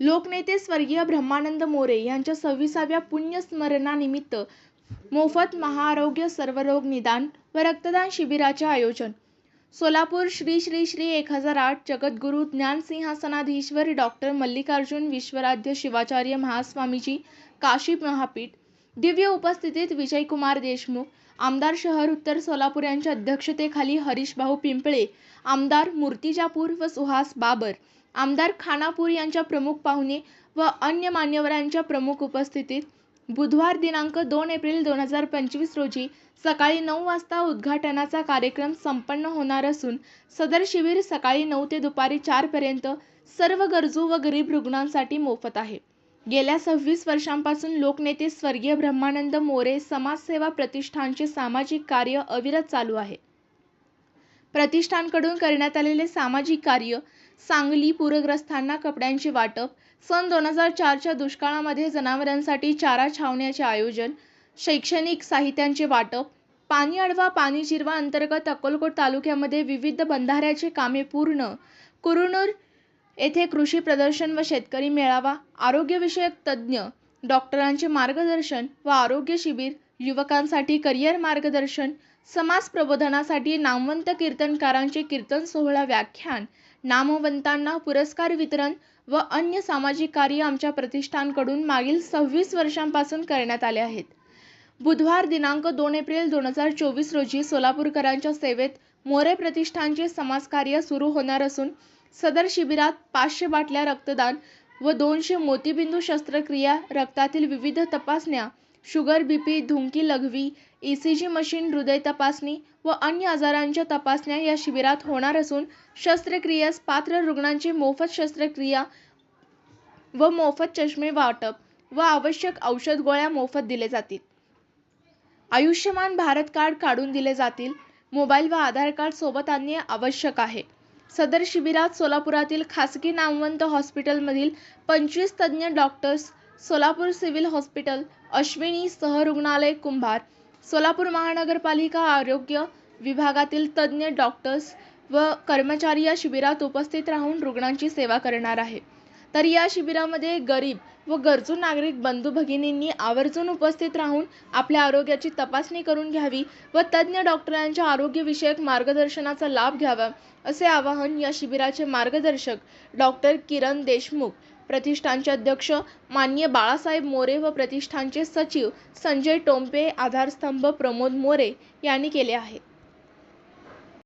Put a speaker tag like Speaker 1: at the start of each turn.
Speaker 1: लोकनेते स्वर्गीय ब्रह्मानंद मोरे यांच्या सव्वीसाव्या पुण्यस्मरणानिमित्त मोफत महाआरोग्य सर्वरोग निदान व रक्तदान शिबिराचे आयोजन. सोलापूर श्री श्री श्री एक हजार आठ जगद्गुरू ज्ञानसिंहासनाधीश्वर डॉक्टर मल्लिकार्जुन विश्वराध्य शिवाचार्य महास्वामीजी काशी महापीठ दिव्य उपस्थितीत विजयकुमार देशमुख आमदार शहर उत्तर सोलापूर यांच्या अध्यक्षतेखाली हरीशभाऊ पिंपळे आमदार मूर्तिजापूर व सुहास बाबर आमदार खानापूर यांच्या प्रमुख पाहुणे व अन्य मान्यवरांच्या प्रमुख उपस्थितीत बुधवार दिनांक दोन एप्रिल दोन हजार पंचवीस रोजी सकाळी नऊ वाजता उद्घाटनाचा कार्यक्रम संपन्न होणार असून सदर शिबिर सकाळी नऊ ते दुपारी चारपर्यंत सर्व गरजू व गरीब रुग्णांसाठी मोफत आहे. गेल्या सव्वीस वर्षांपासून लोकनेते स्वर्गीय ब्रह्मानंद मोरे समाजसेवा प्रतिष्ठानचे सामाजिक कार्य अविरत चालू आहे. प्रतिष्ठानकडून करण्यात आलेले सामाजिक कार्य सांगली पूरग्रस्तांना कपड्यांचे वाटप. सन दोन हजार चारच्या दुष्काळामध्ये जनावरांसाठी चारा छावण्याचे आयोजन. शैक्षणिक साहित्यांचे वाटप. पाणी अडवा पाणी जिरवा अंतर्गत अक्कलकोट तालुक्यामध्ये विविध बंधाऱ्याचे कामे पूर्ण. कुरुनूर येथे कृषी प्रदर्शन व शेतकरी मेळावा. आरोग्यविषयक तज्ज्ञ. डॉक्टरांचे मार्गदर्शन व आरोग्य शिबिर. युवकांसाठी करिअर मार्गदर्शन समाज प्रबोधनासाठी नामवंत कीर्तनकारांचे कीर्तन सोहळा व्याख्यान नामवंतांना पुरस्कार वितरण व अन्य सामाजिक कार्य आमच्या प्रतिष्ठानकडून मागील सव्वीस वर्षांपासून करण्यात आले आहेत. बुधवार दिनांक दोन एप्रिल दोन हजार चोवीस रोजी सोलापूरकरांच्या सेवेत मोरे प्रतिष्ठानचे समाजकार्य सुरू होणार असून सदर शिबिरात पाचशे बाटल्या रक्तदान व दोनशे मोतीबिंदू शस्त्रक्रिया रक्तातील विविध तपासण्या शुगर बीपी धुंकी लघवी ई सी जी मशीन हृदय तपासणी व अन्य आजारांच्या तपासण्या या शिबिरात होणार असून शस्त्रक्रियास पात्र रुग्णांची मोफत शस्त्रक्रिया व मोफत चष्मे वाटप व आवश्यक औषध गोळ्या मोफत दिले जातील. आयुष्यमान भारत कार्ड काढून दिले जातील. मोबाईल व आधार कार्ड सोबत आणणे आवश्यक आहे. सदर शिबिरात सोलापुरातील खासगी नामवंत हॉस्पिटलमधील पंचवीस तज्ज्ञ doctors Solapur civil hospital Ashwini सहरुग्णालय Kumbhar Solapur महानगरपालिका आरोग्य विभागातील तज्ज्ञ डॉक्टर्स व कर्मचारी या शिबिरात उपस्थित राहून रुग्णांची सेवा करणार आहे. तर या शिबिरामध्ये गरीब व गरजू नागरिक बंधू भगिनींनी आवर्जून उपस्थित राहून आपल्या आरोग्याची तपासणी करून घ्यावी व तज्ज्ञ डॉक्टरांच्या आरोग्यविषयक मार्गदर्शनाचा लाभ घ्यावा असे आवाहन या शिबिराचे मार्गदर्शक डॉक्टर किरण देशमुख प्रतिष्ठानचे अध्यक्ष मान्य बाळासाहेब मोरे व प्रतिष्ठानचे सचिव संजय टोंपे आधारस्तंभ प्रमोद मोरे यांनी केले आहे